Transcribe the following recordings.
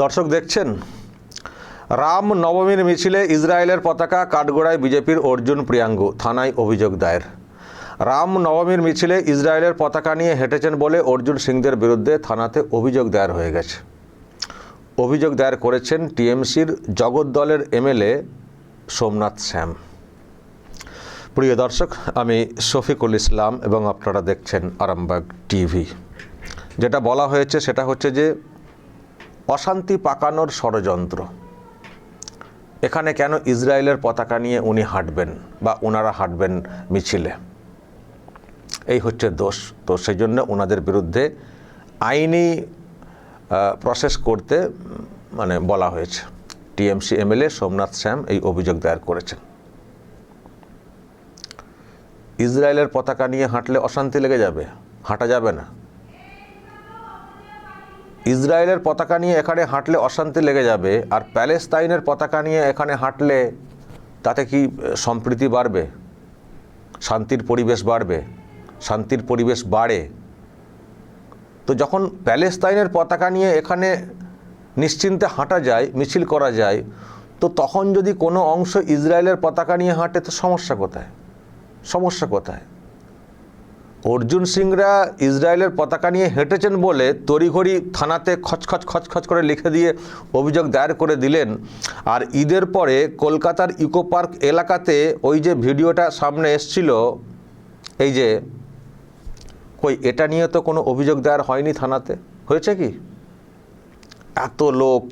দর্শক দেখছেন? রাম নবমীর মিছিলে ইসরায়েলের পতাকা কাঠগোড়ায় বিজেপির অর্জুন প্রিয়াঙ্গু, থানায় অভিযোগ দায়ের। রাম নবমীর মিছিলে ইসরায়েলের পতাকা নিয়ে হেঁটেছেন বলে অর্জুন সিংদের বিরুদ্ধে থানাতে অভিযোগ দায়ের হয়ে গেছে। অভিযোগ দায়ের করেছেন টিএমসির জগদ্দলের এমএলএ সোমনাথ শ্যাম। প্রিয় দর্শক, আমি শফিকুল ইসলাম এবং আপনারা দেখছেন আরামবাগ টিভি। যেটা বলা হয়েছে সেটা হচ্ছে যে অশান্তি পাকানোর ষড়যন্ত্র। এখানে কেন ইসরায়েলের পতাকা নিয়ে উনি হাঁটবেন বা ওনারা হাঁটবেন মিছিলে? এই হচ্ছে দোষ। তো সেই জন্য ওনাদের বিরুদ্ধে আইনি প্রসেস করতে মানে বলা হয়েছে। টিএমসি এমএলএ সোমনাথ শ্যাম এই অভিযোগ দায়ের করেছেন। ইসরায়েলের পতাকা নিয়ে হাঁটলে অশান্তি লেগে যাবে? হাঁটা যাবে না। ইসরায়েলের পতাকা নিয়ে এখানে হাঁটলে অশান্তি লেগে যাবে, আর প্যালেস্তাইনের পতাকা নিয়ে এখানে হাঁটলে তাতে কি সম্প্রীতি বাড়বে? শান্তির পরিবেশ বাড়বে? শান্তির পরিবেশ বাড়ে? তো যখন প্যালেস্তাইনের পতাকা নিয়ে এখানে নিশ্চিন্তে হাঁটা যায়, মিছিল করা যায়, তো তখন যদি কোনো অংশ ইসরায়েলের পতাকা নিয়ে হাঁটে, তো সমস্যা কোথায়? সমস্যা কোথায়? অর্জুন সিংরা ইসরায়েলের পতাকা নিয়ে হেঁটেছেন বলে তড়িঘড়ি থানাতে খচখচ খচখচ করে লিখে দিয়ে অভিযোগ দায়ের করে দিলেন। আর ঈদের পরে কলকাতার ইকো পার্ক এলাকাতে ওই যে ভিডিওটা সামনে এসছিল, এই যে, কই, এটা নিয়ে তো কোনো অভিযোগ দায়ের হয়নি থানাতে? হয়েছে কি? এত লোক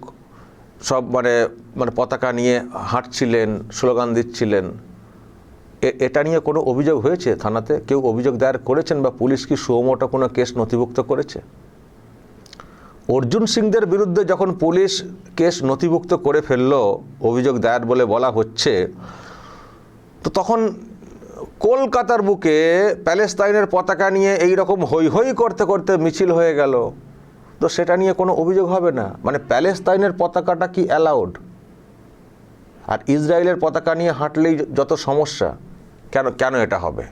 সব মানে মানে পতাকা নিয়ে হাঁটছিলেন, স্লোগান দিচ্ছিলেন। এটা নিয়ে কোনো অভিযোগ হয়েছে থানাতে? কেউ অভিযোগ দায়ের করেছেন বা পুলিশ কি সুমোটো কোনো কেস নথিভুক্ত করেছে? অর্জুন সিংদের বিরুদ্ধে যখন পুলিশ কেস নথিভুক্ত করে ফেলল, অভিযোগ দায়ের বলে বলা হচ্ছে, তো তখন কলকাতার বুকে প্যালেস্তাইনের পতাকা নিয়ে এই রকম হই হই করতে করতে মিছিল হয়ে গেল। তো সেটা নিয়ে কোনো অভিযোগ হবে না? মানে প্যালেস্তাইনের পতাকাটা কি অ্যালাউড? আর ইসরায়েলের পতাকা নিয়ে হাঁটলেই যত সমস্যা। কেন কেন এটা হবে?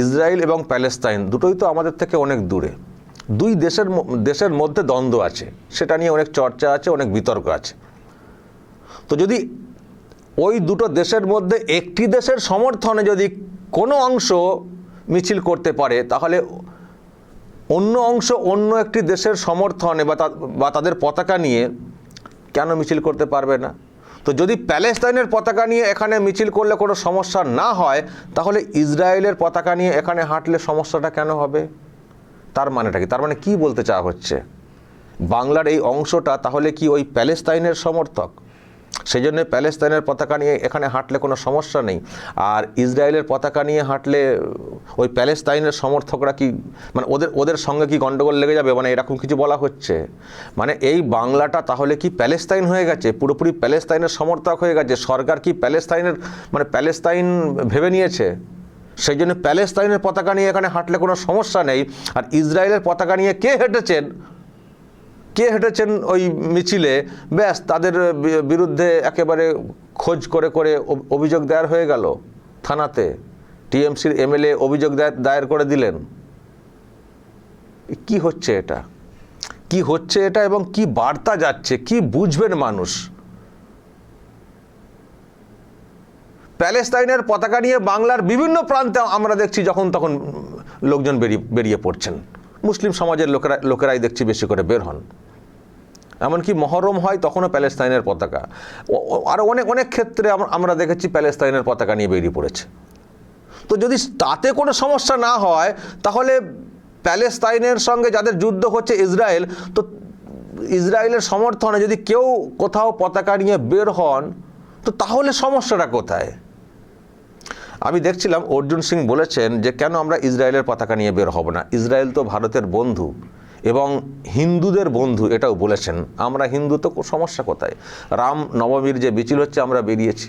ইসরায়েল এবং প্যালেস্তাইন দুটোই তো আমাদের থেকে অনেক দূরে। দুই দেশের দেশের মধ্যে দ্বন্দ্ব আছে। সেটা নিয়ে অনেক চর্চা আছে, অনেক বিতর্ক আছে। তো যদি ওই দুটো দেশের মধ্যে একটি দেশের সমর্থনে যদি কোনো অংশ মিছিল করতে পারে, তাহলে অন্য অংশ অন্য একটি দেশের সমর্থনে বা তাদের পতাকা নিয়ে কেন মিছিল করতে পারবে না? তো যদি প্যালেস্তাইনের পতাকা নিয়ে এখানে মিছিল করলে কোনো সমস্যা না হয়, তাহলে ইসরায়েলের পতাকা নিয়ে এখানে হাঁটলে সমস্যাটা কেন হবে? তার মানেটা কি? তার মানে কি বলতে চাওয়া হচ্ছে? বাংলার এই অংশটা তাহলে কি ওই প্যালেস্তাইনের সমর্থক? সেই জন্য প্যালেস্তাইনের পতাকা নিয়ে এখানে হাঁটলে কোনো সমস্যা নেই। আর ইসরায়েলের পতাকা নিয়ে হাঁটলে ওই প্যালেস্তাইনের সমর্থকরা কি মানে ওদের ওদের সঙ্গে কি গণ্ডগোল লেগে যাবে? মানে এরকম কিছু বলা হচ্ছে? মানে এই বাংলাটা তাহলে কি প্যালেস্তাইন হয়ে গেছে? পুরোপুরি প্যালেস্তাইনের সমর্থক হয়ে গেছে? সরকার কি প্যালেস্তাইনের মানে প্যালেস্তাইন ভেবে নিয়েছে? সেই জন্য প্যালেস্তাইনের পতাকা নিয়ে এখানে হাঁটলে কোনো সমস্যা নেই। আর ইসরায়েলের পতাকা নিয়ে কে হেঁটেছেন? কে হেঁটেছেন ওই মিছিলে? ব্যাস, তাদের বিরুদ্ধে একেবারে খোঁজ করে করে অভিযোগ দায়ের হয়ে গেল থানাতে। টিএমসির এমএলএ অভিযোগ দায়ের করে দিলেন। কি হচ্ছে এটা? কি হচ্ছে এটা এবং কি বার্তা যাচ্ছে? কি বুঝবেন মানুষ? প্যালেস্তাইনের পতাকা নিয়ে বাংলার বিভিন্ন প্রান্তে আমরা দেখছি যখন তখন লোকজন বেরিয়ে বেরিয়ে পড়ছেন। মুসলিম সমাজের লোকেরা, লোকেরাই দেখছি বেশি করে বের হন। এমনকি মহরম হয় তখনও প্যালেস্তাইনের পতাকা। আরও অনেক অনেক ক্ষেত্রে আমরা দেখেছি প্যালেস্তাইনের পতাকা নিয়ে বেরিয়ে পড়েছে। তো যদি তাতে কোনো সমস্যা না হয়, তাহলে প্যালেস্তাইনের সঙ্গে যাদের যুদ্ধ হচ্ছে ইসরায়েল, তো ইসরায়েলের সমর্থনে যদি কেউ কোথাও পতাকা নিয়ে বের হন, তো তাহলে সমস্যাটা কোথায়? আমি দেখছিলাম অর্জুন সিং বলেছেন যে, কেন আমরা ইসরায়েলের পতাকা নিয়ে বের হব না? ইসরায়েল তো ভারতের বন্ধু। এবং হিন্দুদের বন্ধু এটাও বলেছেন, আমরা হিন্দু তো সমস্যা কোথায়? রাম নবমীর যে মিছিল হচ্ছে, আমরা বেরিয়েছি।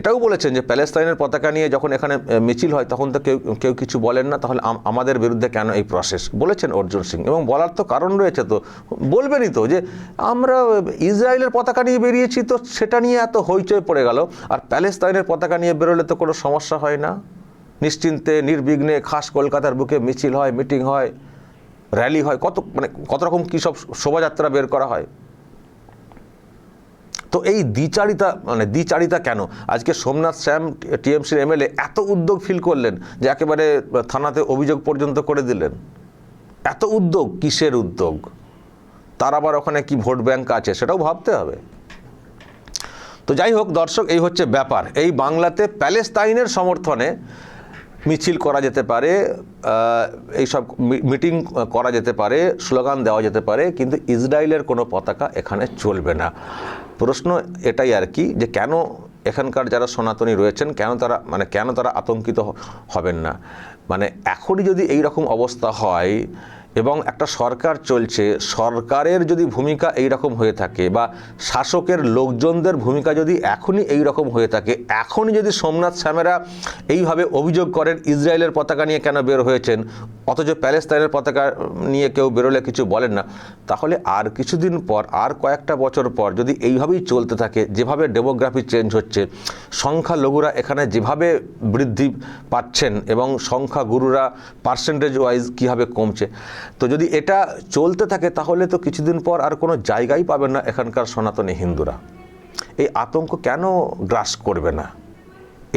এটাও বলেছেন যে প্যালেস্তাইনের পতাকা নিয়ে যখন এখানে মিছিল হয়, তখন তো কেউ কেউ কিছু বলেন না, তাহলে আমাদের বিরুদ্ধে কেন এই প্রসেস বলেছেন অর্জুন সিং। এবং বলার তো কারণ রয়েছে তো, বলবেনই তো যে আমরা ইসরায়েলের পতাকা নিয়ে বেরিয়েছি তো সেটা নিয়ে এত হইচই পড়ে গেল, আর প্যালেস্তাইনের পতাকা নিয়ে বেরোলে তো কোনো সমস্যা হয় না? নিশ্চিন্তে, নির্বিঘ্নে খাস কলকাতার বুকে মিছিল হয়, মিটিং হয়, র্যালি হয়, কত মানে কত রকম কী সব শোভাযাত্রা বের করা হয়। তো এই দ্বিচারিতা মানে দ্বিচারিতা কেন? আজকে সোমনাথ শ্যাম, টিএমসির এমএলএ এত উদ্যোগ ফিল করলেন যে একেবারে থানাতে অভিযোগ পর্যন্ত করে দিলেন। এত উদ্যোগ, কিসের উদ্যোগ? তার আবার ওখানে কি ভোট ব্যাংক আছে সেটাও ভাবতে হবে। তো যাই হোক দর্শক, এই হচ্ছে ব্যাপার। এই বাংলাতে প্যালেস্তাইনের সমর্থনে মিছিল করা যেতে পারে এইসব মিটিং করা যেতে পারে, স্লোগান দেওয়া যেতে পারে, কিন্তু ইসরায়েলের কোনো পতাকা এখানে চলবে না। প্রশ্ন এটাই আর কি যে কেন এখানকার যারা সনাতনী রয়েছেন, কেন তারা মানে কেন তারা আতঙ্কিত হবেন না? মানে এখনই যদি এই রকম অবস্থা হয় এবং একটা সরকার চলছে, সরকারের যদি ভূমিকা এই রকম হয়ে থাকে বা শাসকের লোকজনদের ভূমিকা যদি এখনই এই রকম হয়ে থাকে, এখনই যদি সোমনাথ শ্যামেরা এইভাবে অভিযোগ করেন ইসরায়েলের পতাকা নিয়ে কেন বের হয়েছেন, অথচ প্যালেস্তাইনের পতাকা নিয়ে কেউ বেরোলে কিছু বলেন না, তাহলে আর কিছুদিন পর, আর কয়েকটা বছর পর যদি এইভাবেই চলতে থাকে, যেভাবে ডেমোগ্রাফি চেঞ্জ হচ্ছে, সংখ্যালঘুরা এখানে যেভাবে বৃদ্ধি পাচ্ছেন এবং সংখ্যাগুরুরা পার্সেন্টেজ ওয়াইজ কীভাবে কমছে তো যদি এটা চলতে থাকে, তাহলে তো কিছুদিন পর আর কোনো জায়গাই পাবে না এখানকার সনাতনী হিন্দুরা। এই আতঙ্ক কেন গ্রাস করবে না?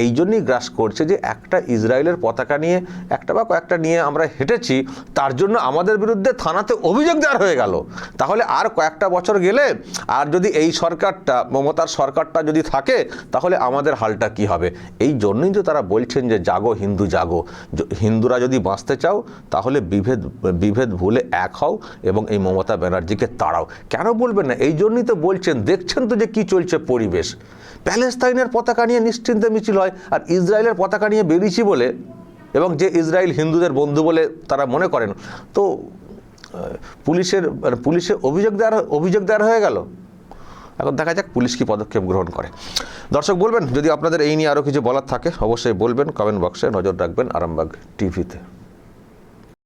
এই জন্যই গ্রাস করছে যে একটা ইসরায়েলের পতাকা নিয়ে একটা বা কয়েকটা নিয়ে আমরা হেঁটেছি, তার জন্য আমাদের বিরুদ্ধে থানাতে অভিযোগ দেওয়ার হয়ে গেল। তাহলে আর কয়েকটা বছর গেলে, আর যদি এই সরকারটা, মমতার সরকারটা যদি থাকে, তাহলে আমাদের হালটা কি হবে? এই জন্যই তো তারা বলছেন যে জাগো হিন্দু, জাগো। হিন্দুরা যদি বাঁচতে চাও, তাহলে বিভেদ বিভেদ ভুলে এক হও এবং এই মমতা ব্যানার্জিকে তাড়াও। কেন বলবেন না? এই জন্যই তো বলছেন, দেখছেন তো যে কি চলছে পরিবেশ। প্যালেস্তাইনের পতাকা নিয়ে নিশ্চিন্তে মিছিল হয়। আর ইসরায়েলের পতাকা নিয়ে বেরিয়েছি বলে এবং যে ইসরায়েল হিন্দুদের বন্ধু বলে তারা মনে করেন। তো পুলিশের পুলিশের মানে পুলিশে অভিযোগ দেওয়ার অভিযোগ দেওয়ার হয়ে গেল। এখন দেখা যাক পুলিশ কি পদক্ষেপ গ্রহণ করে। দর্শক বলবেন, যদি আপনাদের এই নিয়ে আরও কিছু বলার থাকে, অবশ্যই বলবেন কমেন্ট বক্সে নজর রাখবেন আরামবাগ টিভিতে